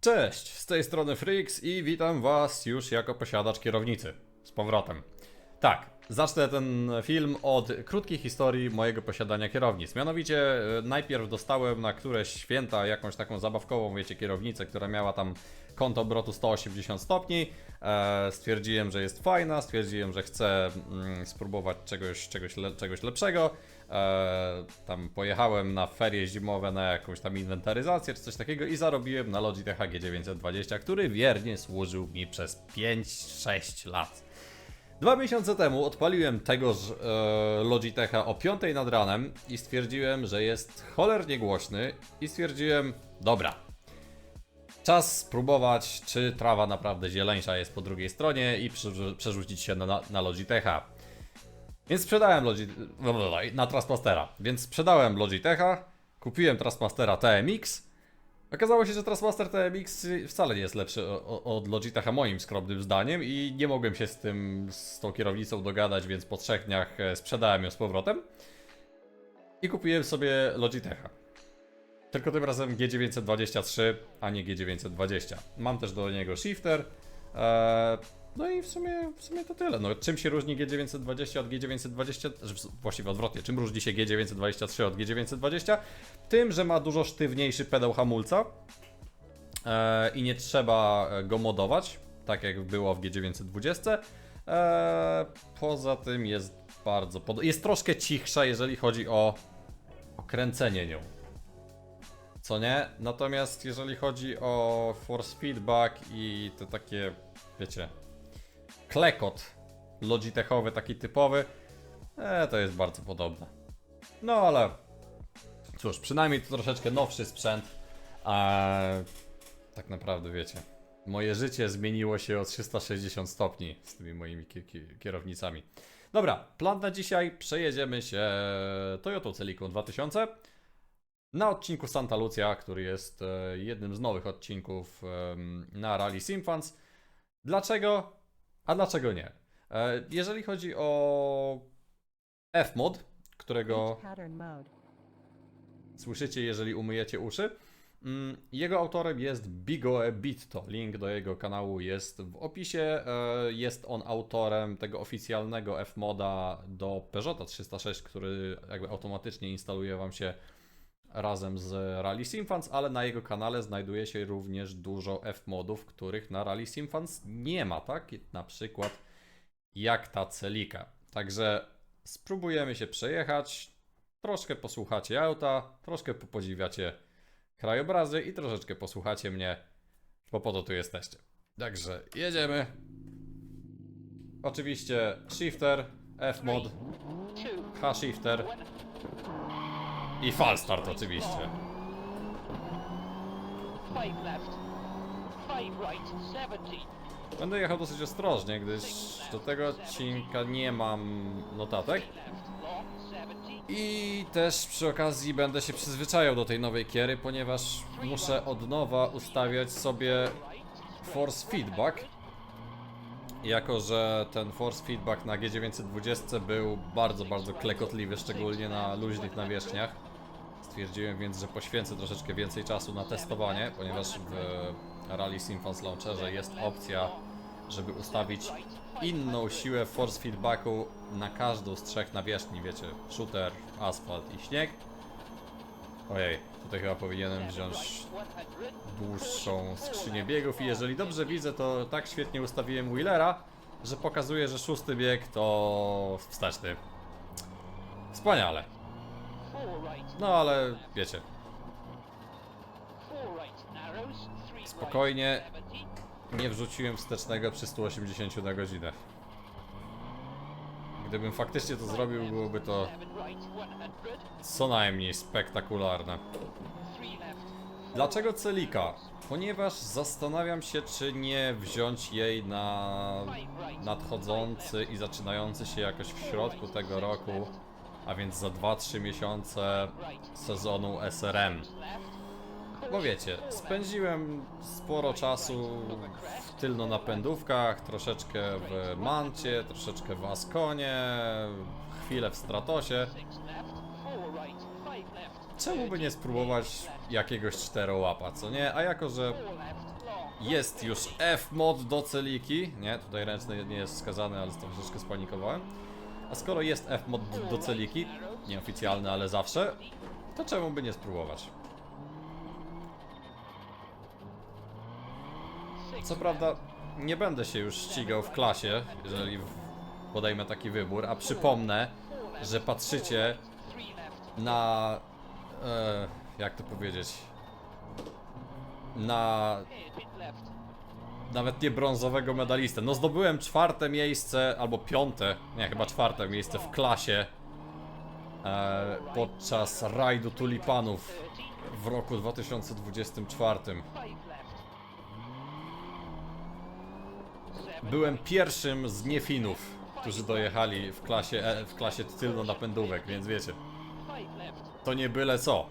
Cześć, z tej strony Freaks i witam Was już jako posiadacz kierownicy. Z powrotem. Tak, zacznę ten film od krótkiej historii mojego posiadania kierownic. Mianowicie, e, najpierw dostałem na któreś święta jakąś taką zabawkową, wiecie, kierownicę, która miała tam kąt obrotu 180 stopni. E, stwierdziłem, że jest fajna, stwierdziłem, że chcę mm, spróbować czegoś, czegoś, czegoś lepszego. E, tam pojechałem na ferie zimowe na jakąś tam inwentaryzację czy coś takiego i zarobiłem na Logitech G920, który wiernie służył mi przez 5-6 lat. Dwa miesiące temu odpaliłem tegoż e, Logitecha o 5 nad ranem i stwierdziłem, że jest cholernie głośny i stwierdziłem, dobra, czas spróbować, czy trawa naprawdę zieleńsza jest po drugiej stronie i przerzu- przerzucić się na, na, Logitecha. Więc sprzedałem Logi... na Trustmastera. Więc sprzedałem Logitecha, kupiłem Trustmastera TMX. Okazało się, że Trustmaster TMX wcale nie jest lepszy od Logitecha moim skromnym zdaniem i nie mogłem się z tym, z tą kierownicą dogadać, więc po trzech dniach e, sprzedałem ją z powrotem. I kupiłem sobie Logitecha. Tylko tym razem G923, a nie G920. Mam też do niego shifter. Eee, no i w sumie, w sumie to tyle. No, czym się różni G920 od G920? że w- Właściwie odwrotnie. Czym różni się G923 od G920? Tym, że ma dużo sztywniejszy pedał hamulca eee, i nie trzeba e, go modować, tak jak było w G920. Eee, poza tym jest bardzo pod... Jest troszkę cichsza, jeżeli chodzi o, o kręcenie nią co nie? Natomiast jeżeli chodzi o force feedback i te takie, wiecie, klekot logitechowy, taki typowy, e, to jest bardzo podobne. No ale cóż, przynajmniej to troszeczkę nowszy sprzęt, a tak naprawdę wiecie, moje życie zmieniło się o 360 stopni z tymi moimi ki- ki- kierownicami. Dobra, plan na dzisiaj, przejedziemy się Toyotą Celiką 2000 na odcinku Santa Lucia, który jest e, jednym z nowych odcinków na Rally Simfans. Dlaczego? A dlaczego nie? E, jeżeli chodzi o F-mod, którego słyszycie, jeżeli umyjecie uszy, mm, jego autorem jest Bigoe Bitto. Link do jego kanału jest w opisie. E, Jest on autorem tego oficjalnego F-moda do Peugeota 306, który jakby automatycznie instaluje Wam się razem z Rally Simfans, ale na jego kanale znajduje się również dużo F-modów, których na Rally Simfans nie ma, tak? Na przykład jak ta Celika. Także spróbujemy się przejechać, troszkę posłuchacie auta, troszkę popodziwiacie krajobrazy i troszeczkę posłuchacie mnie, bo po to tu jesteście. Także jedziemy. Oczywiście shifter, F-mod, H-shifter i falstart oczywiście. Five left. Five right. 70. Będę jechał dosyć ostrożnie, gdyż do tego odcinka nie mam notatek. Left. Long. 70. I też przy okazji będę się przyzwyczajał do tej nowej kiery, ponieważ muszę od nowa ustawiać sobie force feedback. Jako, że ten force feedback na G920 był bardzo, bardzo klekotliwy, szczególnie na luźnych nawierzchniach. Stwierdziłem więc, że poświęcę troszeczkę więcej czasu na testowanie, ponieważ w Rally Simfans Launcherze jest opcja, żeby ustawić inną siłę force feedbacku na każdą z trzech nawierzchni, wiecie, shooter, asfalt i śnieg. Ojej, tutaj chyba powinienem wziąć 100. dłuższą skrzynię biegów i jeżeli dobrze widzę, to tak świetnie ustawiłem Wheelera, że pokazuje, że szósty bieg to wsteczny. Wspaniale. No ale wiecie, Spokojnie. right. 70. nie wrzuciłem wstecznego przy 180 na godzinę. Gdybym faktycznie to zrobił, byłoby to Seven right. 100. co najmniej spektakularne. Dlaczego Celika? Ponieważ zastanawiam się, czy nie wziąć jej na nadchodzący i zaczynający się jakoś w środku tego roku, a więc za 2-3 miesiące sezonu SRM. Bo wiecie, spędziłem sporo czasu w tylnonapędówkach, troszeczkę w Mancie, troszeczkę w Askonie, chwilę w Stratosie. Czemu by nie spróbować jakiegoś czterołapa, co nie? A jako, że jest już F-mod do celiki. Nie, tutaj ręczny nie jest wskazany, ale troszeczkę spanikowałem. A skoro jest F-mod do celiki, nieoficjalny, ale zawsze, to czemu by nie spróbować? Co prawda, nie będę się już ścigał w klasie, jeżeli podejmę taki wybór, a przypomnę, że patrzycie na. E, jak to powiedzieć? Na nawet nie brązowego medalistę. No zdobyłem czwarte miejsce, albo piąte, nie chyba czwarte miejsce w klasie e, podczas rajdu tulipanów w roku 2024. Byłem pierwszym z niefinów, którzy dojechali w klasie, e, w klasie tylno-napędówek, więc wiecie, to nie byle co.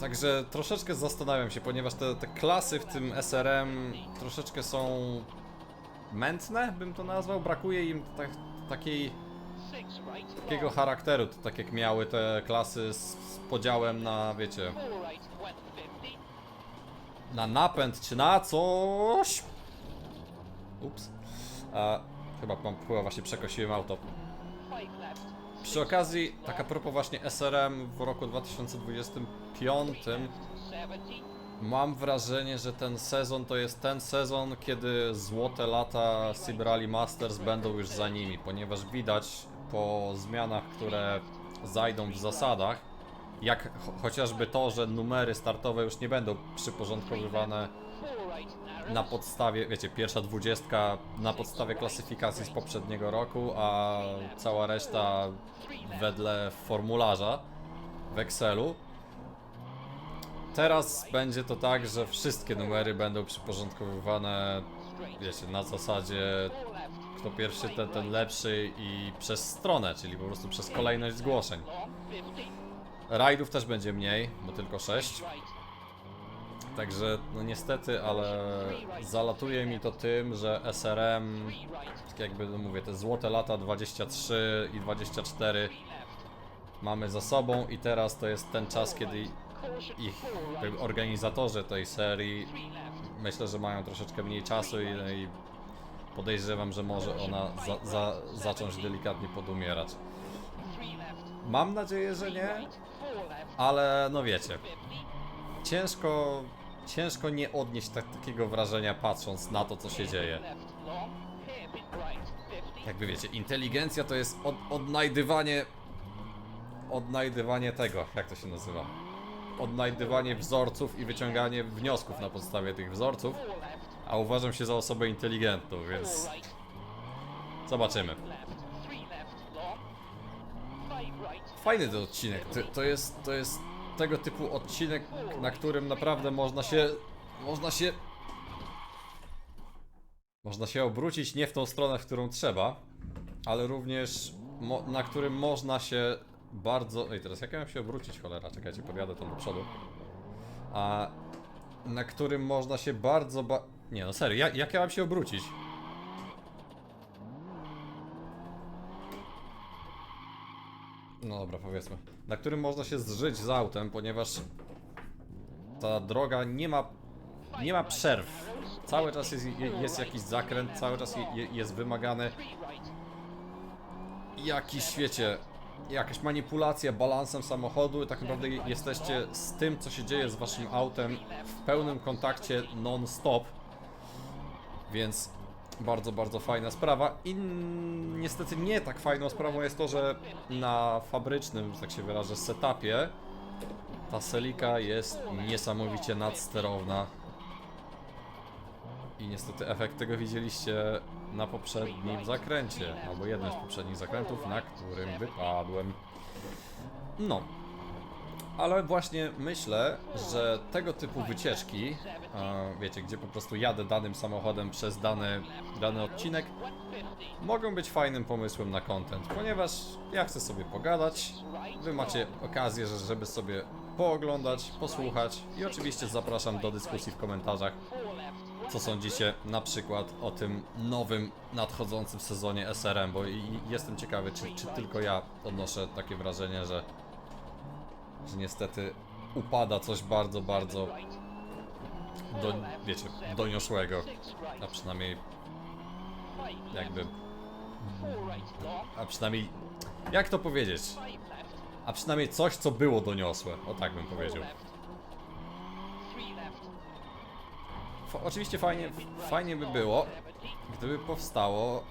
Także troszeczkę zastanawiam się, ponieważ te, te klasy w tym SRM troszeczkę są mętne, bym to nazwał. Brakuje im tak, takiej, takiego charakteru, tak jak miały te klasy z, z podziałem na, wiecie, na napęd czy na coś. Ups. A, chyba, chyba właśnie przekosiłem auto. Przy okazji, tak a propos właśnie SRM w roku 2025, mam wrażenie, że ten sezon to jest ten sezon, kiedy złote lata Rally Masters będą już za nimi, ponieważ widać po zmianach, które zajdą w zasadach, jak cho chociażby to, że numery startowe już nie będą przyporządkowywane na podstawie, wiecie, pierwsza dwudziestka na podstawie klasyfikacji z poprzedniego roku, a cała reszta wedle formularza w Excelu. Teraz będzie to tak, że wszystkie numery będą przyporządkowywane, wiecie, na zasadzie kto pierwszy, ten, ten lepszy i przez stronę, czyli po prostu przez kolejność zgłoszeń. Rajdów też będzie mniej, bo tylko 6. Także no niestety, ale zalatuje mi to tym, że SRM, tak jakby no mówię, te złote lata 23 i 24 mamy za sobą i teraz to jest ten czas, kiedy ich organizatorzy tej serii myślę, że mają troszeczkę mniej czasu i, no i podejrzewam, że może ona za, za, zacząć delikatnie podumierać. Mam nadzieję, że nie, ale no wiecie, ciężko, ciężko nie odnieść tak, takiego wrażenia patrząc na to, co się dzieje. Jakby wiecie, inteligencja to jest od, odnajdywanie, odnajdywanie tego, jak to się nazywa? Odnajdywanie wzorców i wyciąganie wniosków na podstawie tych wzorców, a uważam się za osobę inteligentną, więc zobaczymy. Fajny ten odcinek. To, to, jest, to jest tego typu odcinek, na którym naprawdę można się. Można się. Można się obrócić nie w tą stronę, w którą trzeba, ale również na którym można się bardzo. Ej, teraz jak ja mam się obrócić, cholera? Czekajcie, podjadę tam do przodu. A na którym można się bardzo. Ba... Nie, no serio, jak, jak ja mam się obrócić? No dobra, powiedzmy. Na którym można się zżyć z autem, ponieważ ta droga nie ma, nie ma przerw. Cały czas jest, je- jest jakiś zakręt, cały czas je- je- jest wymagany jakiś, wiecie, jakaś manipulacja balansem samochodu i tak naprawdę je- jesteście z tym, co się dzieje z waszym autem w pełnym kontakcie non-stop. Więc bardzo, bardzo fajna sprawa. I niestety nie tak fajną sprawą jest to, że na fabrycznym, że tak się wyrażę, setupie ta Selika jest niesamowicie nadsterowna. I niestety efekt tego widzieliście na poprzednim zakręcie, albo jednym z poprzednich zakrętów, na którym wypadłem. No, ale właśnie myślę, że tego typu wycieczki, wiecie, gdzie po prostu jadę danym samochodem przez dany, dany odcinek, mogą być fajnym pomysłem na content, ponieważ ja chcę sobie pogadać, wy macie okazję, że- żeby sobie pooglądać, posłuchać i oczywiście zapraszam do dyskusji w komentarzach, co sądzicie na przykład o tym nowym, nadchodzącym sezonie SRM, bo jestem ciekawy, czy, czy tylko ja odnoszę takie wrażenie, że że niestety upada coś bardzo, bardzo do, wiecie, doniosłego. A przynajmniej, jakby, a przynajmniej, jak to powiedzieć? A przynajmniej coś, co było doniosłe. O tak bym powiedział. F oczywiście fajnie, fajnie by było, gdyby powstało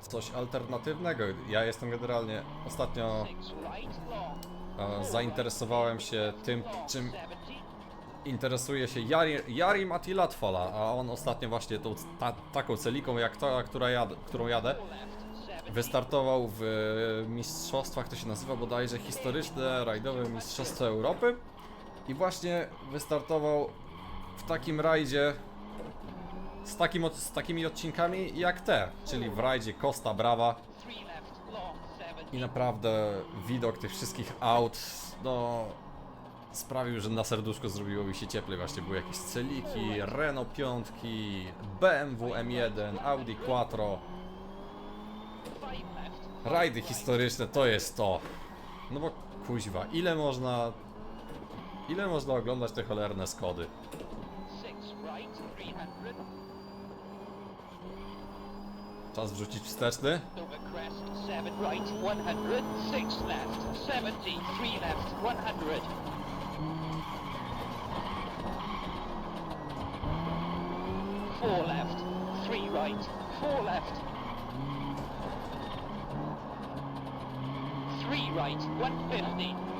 coś alternatywnego. Ja jestem generalnie ostatnio Zainteresowałem się tym, czym interesuje się Jari, Jari Mati Latfala, a on ostatnio właśnie tą ta, taką celiką jak ta, która którą jadę, wystartował w e, mistrzostwach, to się nazywa bodajże historyczne rajdowe Mistrzostwa Europy. I właśnie wystartował w takim rajdzie z, takim, z takimi odcinkami jak te, czyli w rajdzie Costa Brava Three left long. Seventy. I naprawdę widok tych wszystkich aut, no sprawił, że na serduszko zrobiło mi się cieplej. Właśnie były jakieś Celiki, Renault 5, BMW M1, Audi Quattro. Rajdy historyczne to jest to. No bo kuźwa, ile można... Ile można oglądać te cholerne Skody? Czas wrzucić wsteczny. Four left, three right, four left. Three right, 150.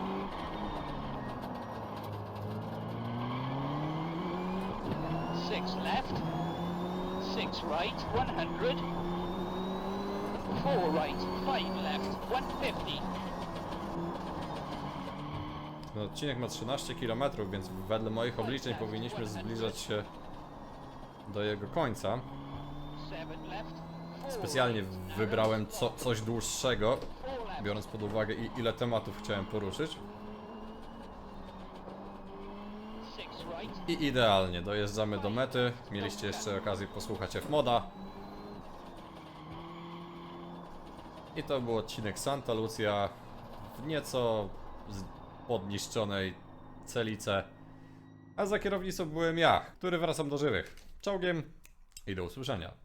Six right. One hundred. Four right. Five left. One fifty. No, odcinek ma 13 km, więc wedle moich obliczeń powinniśmy zbliżać się do jego końca. Specjalnie wybrałem co, coś dłuższego, biorąc pod uwagę ile tematów chciałem poruszyć. Six right. I idealnie, dojeżdżamy do mety. Mieliście jeszcze okazję posłuchać F-Moda. I to był odcinek Santa Lucia w nieco podniszczonej celice. A za kierownicą byłem ja, który wracam do żywych. Czołgiem i do usłyszenia.